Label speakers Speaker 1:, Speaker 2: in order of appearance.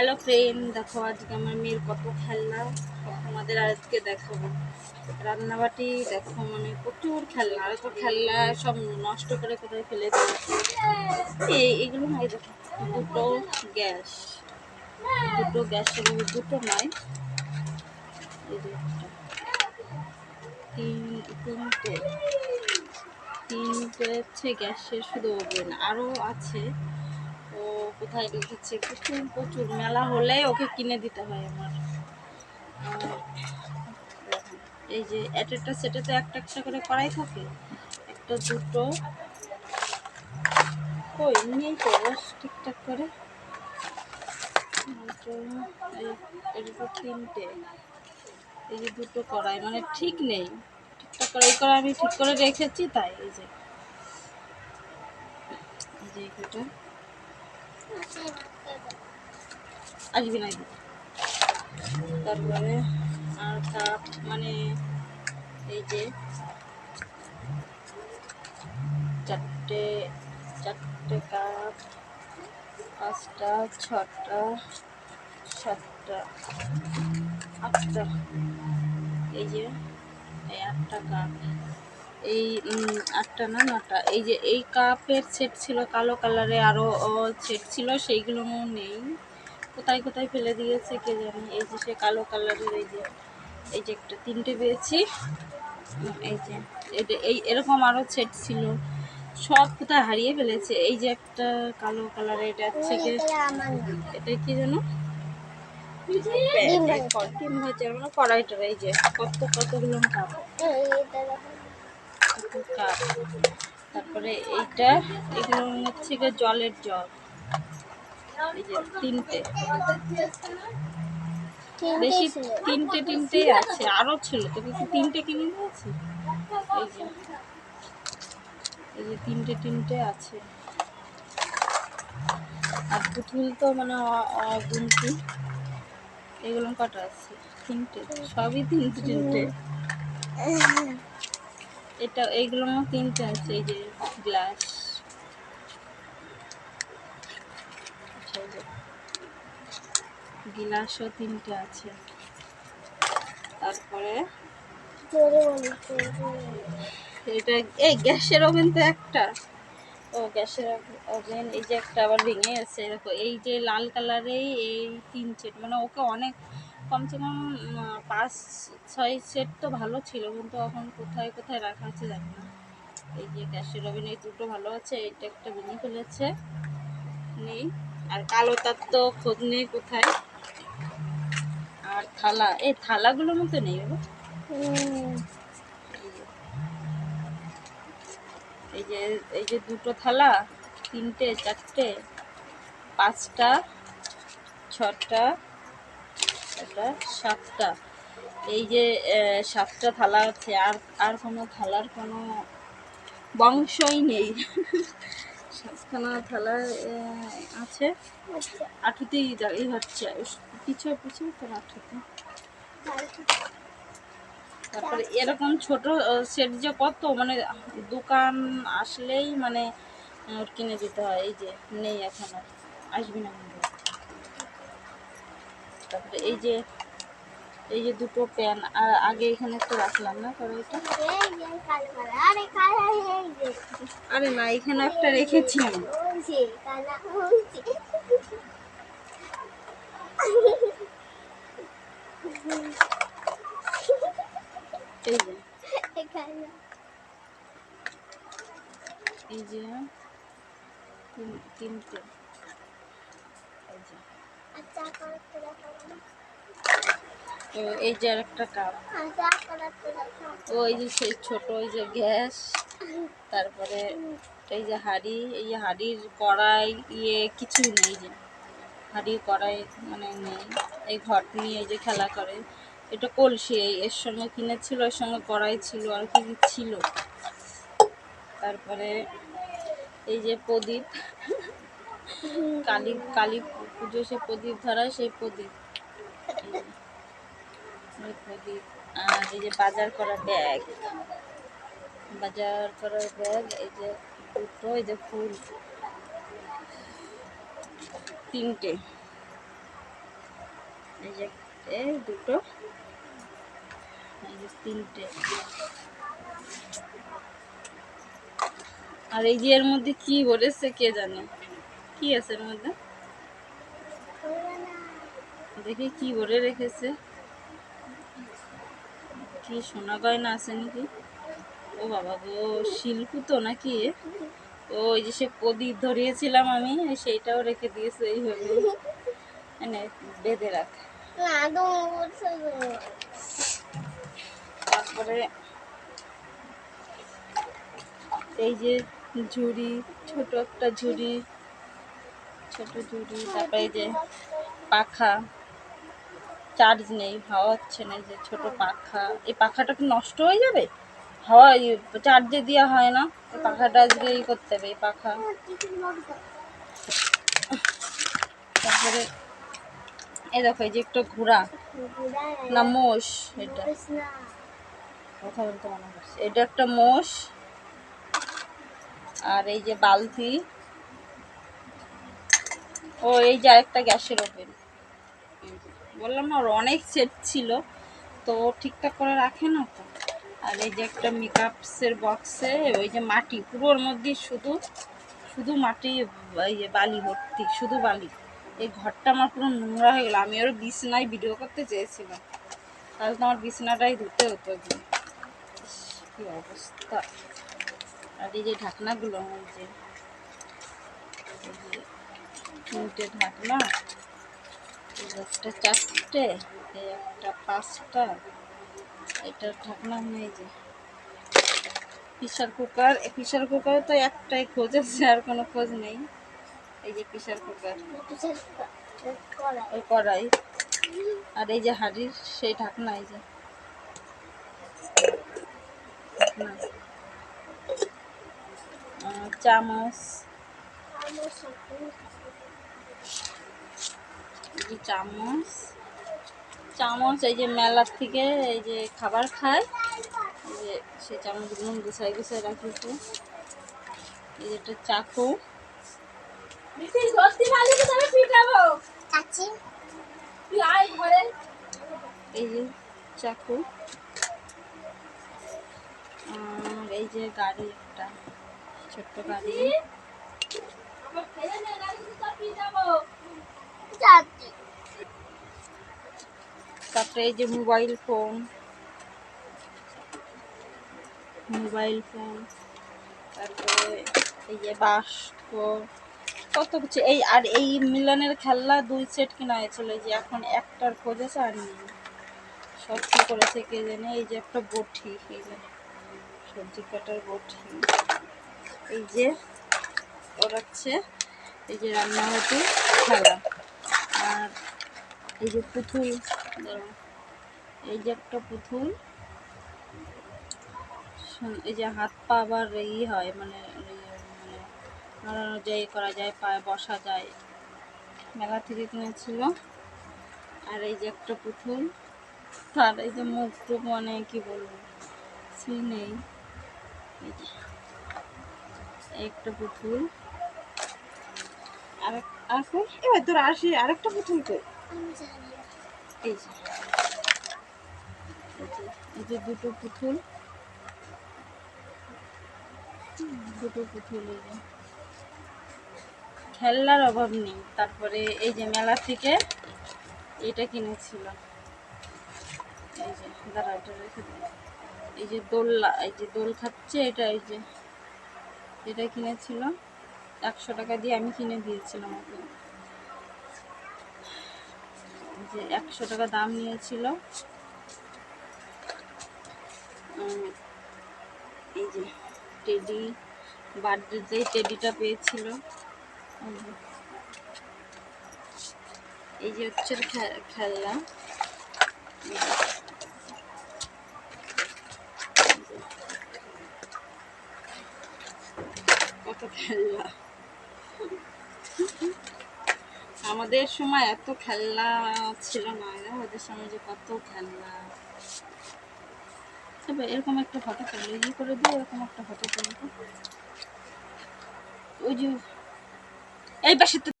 Speaker 1: Hello friend দেখো, আজকে আমার মেয়ের কত খেলনা তোমাদের আজকে দেখাবো। রান্নাবাটি দেখো মানে প্রচুর খেলনা, আর তো খেলনা সব নষ্ট করে কোথায় ফেলে এই, এগুলো হয় দেখো, দুটো গ্যাস। দুটো গ্যাসের দুটো নয়। তিন, তিনটে। তিনটে হচ্ছে গ্যাসের শুধু ওভেন। আরও আছে। কোথায় রেখেছে প্রচুর প্রচুর মেলা হলে ওকে কিনে দিতে হয় আমার। এই যে এক একটা সেটে তো একটা একটা করে করাই থাকে। একটা দুটো। কই? নেই তো ঠিকঠাক করে। তিনটে। এই যে দুটো কড়াই মানে ঠিক নেই। ঠিকঠাক করে, এই করে আমি ঠিক করে রেখেছি তাই, এই যে। এই যে এটা আসবি না তারপরে আর কাপ মানে এই যে চারটে চারটে কাপ, পাঁচটা, ছটা, সাতটা, আটটা, এই যে, এই আটটা কাপ। এই আটটা না নটা এই যে এই কাপের সেট ছিল কালো কালারে আরও সেট ছিল সেইগুলো নেই কোথায় কোথায় ফেলে দিয়েছে কে জানি এই যে সে কালো কালারের এই যে এই যে একটা তিনটে পেয়েছি এই যে এটা এই এরকম আরও সেট ছিল সব কোথায় হারিয়ে ফেলেছে এই যে একটা কালো কালারের এটা হচ্ছে কি এটা কি হয়েছে মানে এই যে কত কতগুলো কাপ তারপরে এইটা, এগুলো হচ্ছে গিয়ে জলের জগ এই যে তিনটে। বেশি তিনটে তিনটেই আছে, আরও ছিল। তোকে কি তিনটে কিনে দিয়েছি? এই যে। এই যে তিনটে তিনটে আছে। আর পুতুল তো মানে অগুন্তি এগুলো কটা আছে? তিনটে। সবই তিনটে তিনটে। এটা এইগুলো আমার তিনটে আছে, এই যে গ্লাস গিলাসও তিনটে আছে। তারপরে এটা, এই গ্যাসের ওভেন তো একটা। ও, গ্যাসের ওভেন, এই যে একটা আবার ভেঙে আছে দেখো, এই যে লাল কালারেই এই তিন সেট মানে ওকে অনেক কমসে কম পাঁচ, ছয় সেট তো ভালো ছিল, কিন্তু এখন কোথায় কোথায় রাখা আছে জানি না। এই যে গ্যাসের ওভেন এই দুটো ভালো আছে এটা একটা ভেঙে ফেলেছে। নেই। আর কালো তার তো খোঁজ নেই কোথায়। আর থালা, এই থালাগুলোর মতো নেই বাবা। এই যে এই যে দুটো থালা, তিনটে, চারটে, পাঁচটা, ছটা এটা সাতটা। এই যে সাতটা থালা আছে, আর আর কোনো থালার কোনো বংশই নেই। সাতখানা থালা আছে। আঠুতেই এই হচ্ছে। পিছু পিছু, তোর আঠুতে তারপরে এরকম ছোট সেট যে কত মানে দোকান আসলেই মানে কিনে দিতে হয়। এই যে, নেই এখন। আসবি না তারপরে এই যে এই যে দুটো প্যান, আর আগে এখানে একটু রাখলাম না? কড়াইটা আরে না এখানে একটা রেখেছি। আমি এই যে এই যে, তিন- তিনটে। তো এই যে একটা কাপ ওই যে সেই ছোট ওই যে গ্যাস। তারপরে এই যে হাঁড়ি, এই যে হাঁড়ির কড়াই ইয়ে কিছু নেই যে। হাঁড়ির কড়াই মানে নেই। এই ঘট নিয়ে এই যে খেলা করে। এটা কলসি, এই এর সঙ্গে কিনেছিল, এর সঙ্গে কড়াই ছিল, আর কি ছিল। তারপরে এই যে প্রদীপ। কালী কালী পুজো সে প্রদীপ ধরায় সেই প্রদীপ। প্রদীপ। আর এই যে বাজার করা ব্যাগ। বাজার করার ব্যাগ, এই যে দুটো, এই যে ফুল। তিনটে। এই যে এই দুটো। এই যে তিনটে। আর এই যে এর মধ্যে কি বলেছে কে জানে? কি আছে এর মধ্যে? দেখি কি ভরে রেখেছে। কি সোনা গয়না আছে নাকি? ও বাবা গো, শিল্প তো নাকি? ও ওই যে সে প্রদীপ ধরিয়েছিলাম আমি, সেইটাও রেখে দিয়েছে এইভাবে। মানে বেঁধে রাখ। তারপরে এই যে ঝুড়ি, ছোট একটা ঝুড়ি ছোট ঝুড়ি তারপরে যে পাখা চার্জ নেই, হাওয়া হচ্ছে না যে ছোট পাখা। এই পাখাটা কি নষ্ট হয়ে যাবে? হাওয়া চার্জে দেওয়া হয় না পাখাটা আজকে ই করতে হবে, এই পাখা। তারপরে এই দেখো, এই যে একটা ঘোড়া, না মোষ এটা। কথা বলতে মনে করছে। এটা একটা মোষ, আর এই যে বালতি। ও, এই যে আরেকটা গ্যাসের ওভেন। বললাম না, ওর অনেক সেট ছিল। তো ঠিকঠাক করে রাখে না তো। আর এই যে একটা মেকআপসের বক্সে, ওই যে মাটি, পুরোর মধ্যে শুধু শুধু মাটি, এই যে বালি ভর্তি, শুধু বালি। এই ঘরটা আমার পুরো নোংরা হয়ে গেল। আমি ওর বিছনায় ভিডিও করতে চেয়েছিলাম। তাহলে তো আমার বিছনাটাই ধুতে হতো কি অবস্থা। আর এই যে ঢাকনাগুলো এই যে তিনটে ঢাকনা একটা চারটে একটা পাঁচটা, এটার ঢাকনা নেই যে। প্রেশার কুকার প্রেশার কুকারে তো একটাই খোঁজ আছে, আর কোনো খোঁজ নেই। এই যে প্রেশার কুকার। ওই কড়াই। আর এই যে হাঁড়ির সেই ঢাকনা, এই যে। চামচ। এই যে চামচ। চামচ এই যে মেলার থেকে এই যে খাবার খায়। এই যে সেই চামচগুলো গুছাই গুছাই রাখিছে এই যে একটা চাকু। এই যে চাকু। আর এই যে গাড়ি একটা ছোট্ট গাড়ি। তারপরে এই যে মোবাইল ফোন মোবাইল ফোন তারপরে এই যে বাস্ক, কত কিছু। এই আর এই মিলনের খেলনা দুই সেট কেনা হয়েছিল যে এখন একটার খোঁজ আছে আর নেই। সব কি করেছে কে জানে, এই যে একটা বটি, এই যে সবজি কাটার বটি। এই যে ওর হচ্ছে, এই যে রান্না হতো খেলা আর এই যে পুতুল। এই যে একটা পুতুল। এই যে হাত পা আবার ই হয় মানে মানে নড়ানো যায় এ করা যায়, পায়ে বসা যায়। মেলা থেকে কিনেছিল। আর এই যে একটা পুতুল। তার এই যে মুখ মানে কি বলব সি নেই। এই যে, একটা পুতুল। আর আর এবার তোর আসি আরেকটা পুতুল কই? এই যে। এই যে দুটো পুতুল। দুটো পুতুল এই যে। খেলনার অভাব নেই। তারপরে এই যে মেলা থেকে এটা কিনেছিল। এই যে দাঁড়া এটা রেখে এই যে দোলনা এই যে দোল খাচ্ছে এটা এই যে এটা কিনেছিল। একশো টাকা দিয়ে আমি কিনে দিয়েছিলাম ওকে। যে একশো টাকা দাম নিয়েছিল। এই যে টেডি বার্থডেতেই টেডিটা পেয়েছিল। এই যে। হচ্ছে খেলনা। কত খেলনা। আমাদের সময় এত খেলনা ছিল না ওদের সময় যে কত খেলনা। তবে এরকম একটা ফটো তুলে, ই করে দিয়ে এরকম একটা ফটো তুলবো ওই যে, এই পাশে